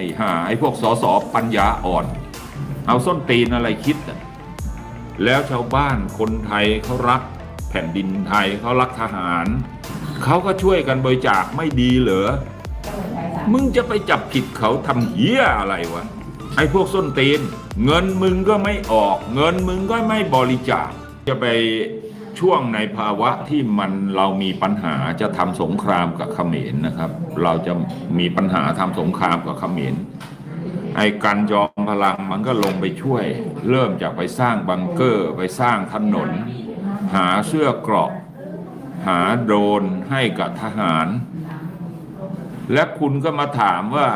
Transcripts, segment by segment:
อ้ห่าไอ้พวกสอสอปัญญาอ่อน เอาส้นตีนอะไรคิด แล้วชาวบ้านคนไทยเขารักแผ่นดินไทยเขารักทหาร เขาก็ช่วยกันบริจาคไม่ดีเหรอ มึงจะไปจับผิดเขาทำเหี้ยอะไรวะ ไอ้พวกส้นตีน เงินมึงก็ไม่ออก เงินมึงก็ไม่บริจาค จะไป ช่วงในภาวะที่มันเรามีปัญหาจะทำสงครามกับเขมรนะครับ เราจะมีปัญหาทำสงครามกับเขมรไอ้กันจอมพลังมันก็ลงไปช่วย เริ่มจากไปสร้างบังเกอร์ไปสร้างถนน หาเสื้อเกราะ หาโดรนให้กับทหาร และคุณก็มาถามว่า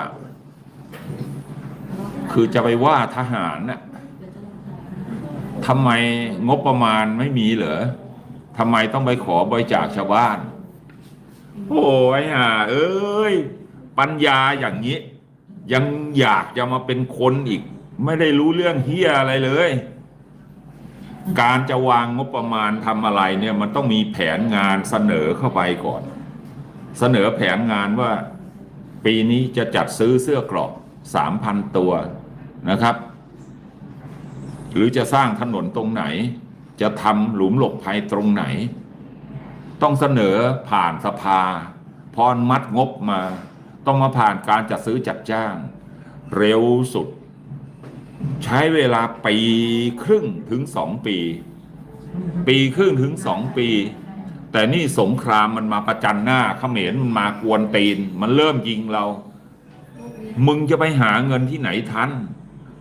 คือจะไปว่าทหารน่ะทำไมงบประมาณไม่มีเหรอ ทำไมต้องไปขอบริจาคชาวบ้าน โอ้ยอะเอ้ย ปัญญาอย่างนี้ ยังอยากจะมาเป็นคนอีก ไม่ได้รู้เรื่องเฮียอะไรเลย การจะวางงบประมาณทำอะไรเนี่ยมันต้องมีแผนงานเสนอเข้าไปก่อน เสนอแผนงานว่า ปีนี้จะจัดซื้อเสื้อกราะสามพันตัวนะครับ หรือจะสร้างถนนตรงไหน จะทำหลุมหลบภัยตรงไหน ต้องเสนอผ่านสภาพอมัดงบมา ต้องมาผ่านการจัดซื้อจัดจ้าง เร็วสุด ใช้เวลาปีครึ่งถึงสองปี ปีครึ่งถึงสองปี แต่นี่สงครามมันมาประจันหน้าเขมรมันมากวนตีน มันเริ่มยิงเรา มึงจะไปหาเงินที่ไหนทัน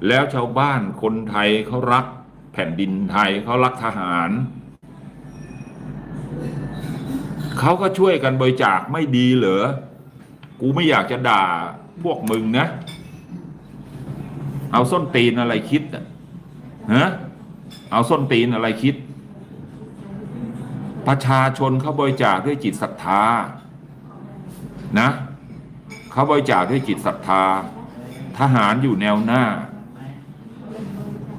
แล้วชาวบ้านคนไทยเขารัก แผ่นดินไทยเขารักทหาร เขาก็ช่วยกันบริจาคไม่ดีเหรอ กูไม่อยากจะด่าพวกมึงนะ เอาส้นตีนอะไรคิดอะฮะเอาส้นตีนอะไรคิด ประชาชนเขาบริจาคด้วยจิตศรัทธา นะเขาบริจาคด้วยจิตศรัทธา ทหารอยู่แนวหน้า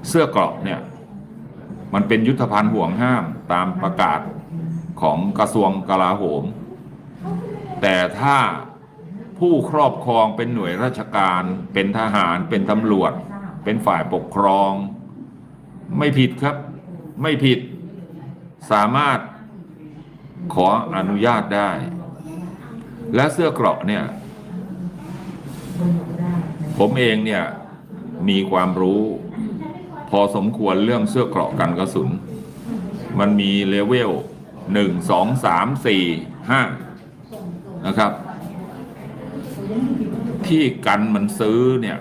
เสื้อกราะเนี่ย มันเป็นยุทธภัณฑ์ห่วงห้ามตามประกาศของกระทรวงกลาโหม แต่ถ้าผู้ครอบครองเป็นหน่วยราชการ เป็นทหาร เป็นตำรวจ เป็นฝ่ายปกครอง ไม่ผิดครับ ไม่ผิด สามารถขออนุญาตได้ และเสื้อเกราะเนี่ย ผมเองเนี่ยมีความรู้ อสมควรเรื่องเสื้อเกราะกันกระสุน มันมีเลเวลหนึ่งสองสามสี่ห้านะครับ ที่กันมันซื้อเนี่ย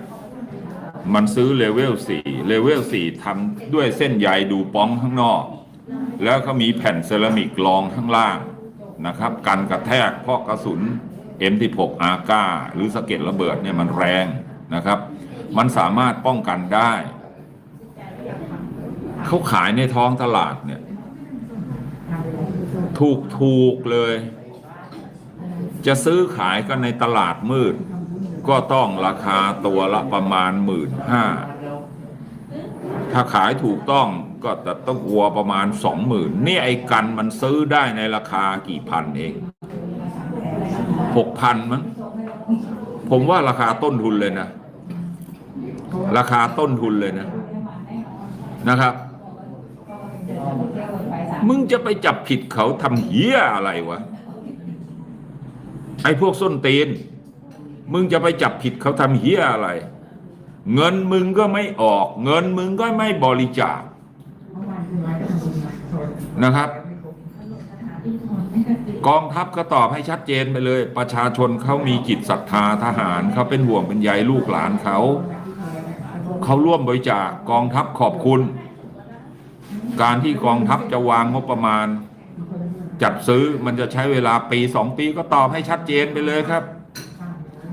มันซื้อเลเวลสี่เลเวลสี่ทำด้วยเส้นใยดูป้องข้างนอก แล้วก็มีแผ่นเซรามิกรองข้างล่างนะครับ กันกระแทกเพราะกระสุน M16 อาก้าหรือสะเก็ดระเบิดเนี่ยมันแรงนะครับ มันสามารถป้องกันได้ เขาขายในท้องตลาดเนี่ย ถูกถูกเลย จะซื้อขายกันในตลาดมืด ก็ต้องราคาตัวละประมาณหมื่นห้าถ้าขายถูกต้องก็จะต้องวัวประมาณสองหมื่นนี่ไอ้กันมันซื้อได้ในราคากี่พันเองหกพันมั้งผมว่าราคาต้นทุนเลยนะ ราคาต้นทุนเลยนะนะครับ มึงจะไปจับผิดเขาทำเหี้ยอะไรวะ ไอ้พวกส้นตีน มึงจะไปจับผิดเขาทำเหี้ยอะไร เงินมึงก็ไม่ออก เงินมึงก็ไม่บริจาคนะครับ กองทัพก็ตอบให้ชัดเจนไปเลย ประชาชนเขามีจิตศรัทธาทหารเขาเป็นห่วงเป็นใยลูกหลานเขา เขาร่วมบริจาคกองทัพขอบคุณ การที่กองทัพจะวางงบประมาณ จัดซื้อมันจะใช้เวลาปีสองปีก็ตอบให้ชัดเจนไปเลยครับ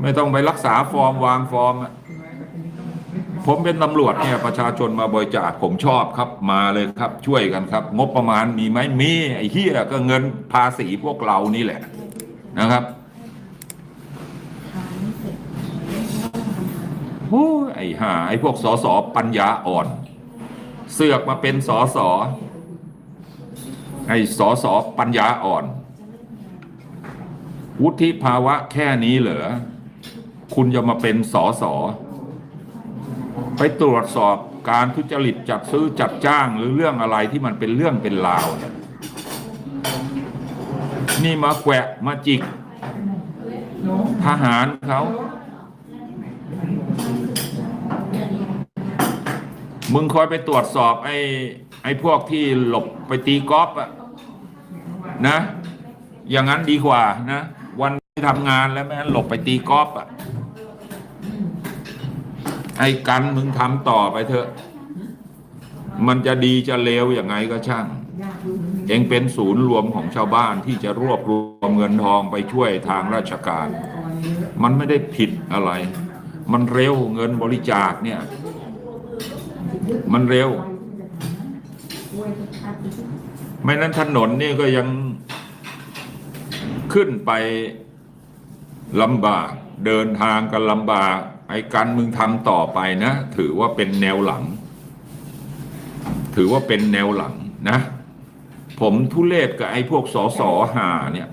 ไม่ต้องไปรักษาฟอร์มวางฟอร์มผมเป็นตำรวจเนี่ยประชาชนมาบริจาคผมชอบครับมาเลยครับช่วยกันครับ งบประมาณมีไหมมีไอ้เฮียก็เงินภาษีพวกเรานี่แหละนะครับโอ้ไอ้ห่าไอ้พวกสอสอปัญญาอ่อน สือกมาเป็นสอสอไอ้สอสอปัญญาอ่อน วุฒิภาวะแค่นี้เหรอ คุณจะมาเป็นสอสอไปตรวจสอบการทุจริตจัดซื้อจัดจ้างหรือเรื่องอะไรที่มันเป็นเรื่องเป็นราวเนี่ยนี่มาแกวะมาจิก ทหารเขา มึงคอยไปตรวจสอบไอ้ไอ้พวกที่หลบไปตีกอล์ฟอะนะ อย่างนั้นดีกว่านะ วันที่ทำงานแล้วไม่งั้นหลบไปตีกอล์ฟอะไอ้กันมึงทำต่อไปเถอะ มันจะดีจะเลวอย่างไงก็ช่าง เองเป็นศูนย์รวมของชาวบ้านที่จะรวบรวมเงินทองไปช่วยทางราชการ มันไม่ได้ผิดอะไร มันเร็วเงินบริจาคเนี่ย มันเร็ว ไม่นั้นถนนนี่ก็ยังขึ้นไปลำบาก เดินทางกันลำบาก ไอ้กันมึงทำต่อไปนะ ถือว่าเป็นแนวหลัง ถือว่าเป็นแนวหลังนะ ผมทุเลศกับไอ้พวกสอสอหาเนี่ย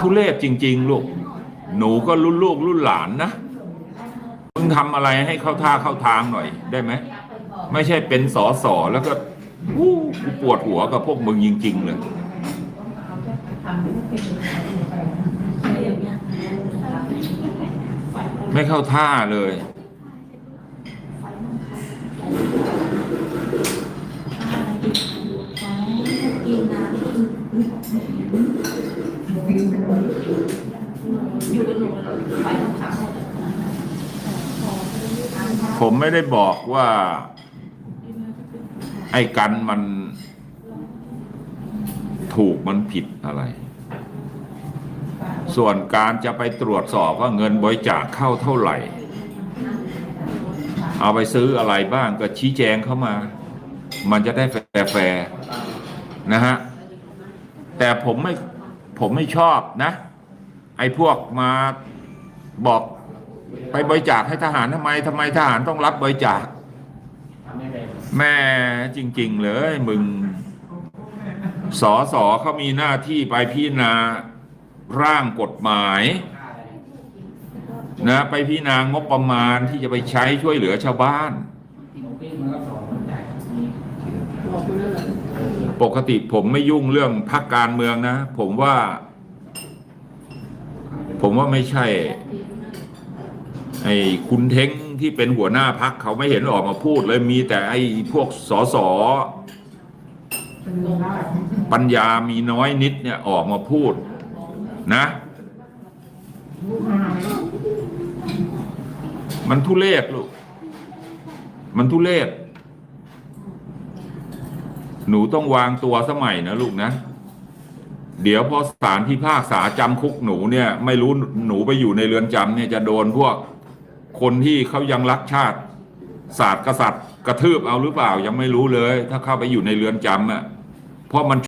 ทุเลศจริง ๆ ลูก หนูก็รุ่นลูกรุ่นหลานนะ มึงทำอะไรให้เข้าท่าเข้าทางหน่อยได้ไหมไม่ใช่เป็นสอสอแล้วก็วู้กูปวดหัวกับพวกมึงจริง ๆ เลย ไม่เข้าท่าเลย อยู่กับหนูไปทุกครั้ง ผมไม่ได้บอกว่า ไอ้กันมันถูกมันผิดอะไร ส่วนการจะไปตรวจสอบว่าเงินบริจาคเข้าเท่าไหร่ เอาไปซื้ออะไรบ้างก็ชี้แจงเข้ามา มันจะได้แฟร์นะฮะ แต่ผมไม่ผมไม่ชอบนะ ไอ้พวกมาบอก ไปบริจาคให้ทหารทำไมทำไมทหารต้องรับบริจาค แม่จริง ๆ เลยมึงสอสอเขามีหน้าที่ไปพิจารณาร่างกฎหมายนะไปพิจารณางบประมาณที่จะไปใช้ช่วยเหลือชาวบ้าน ปกติผมไม่ยุ่งเรื่องพักการเมืองนะ ผมว่า ผมว่าไม่ใช่ ไอ้คุณเท้งที่เป็นหัวหน้าพักเขาไม่เห็นออกมาพูดเลยมีแต่ไอ้พวกสอสอปัญญามีน้อยนิดเนี่ยออกมาพูดนะ มันทุเลศลูก มันทุเลศหนูต้องวางตัวสมัยนะลูกนะ เดี๋ยวพอศาลพิพากษาจำคุกหนูเนี่ย ไม่รู้หนูไปอยู่ในเรือนจำเนี่ยจะโดนพวก คนที่เขายังรักชาติศาสตร์กษัตริย์กระทืบเอาหรือเปล่ายังไม่รู้เลย ถ้าเข้าไปอยู่ในเรือนจำอะเพราะมัน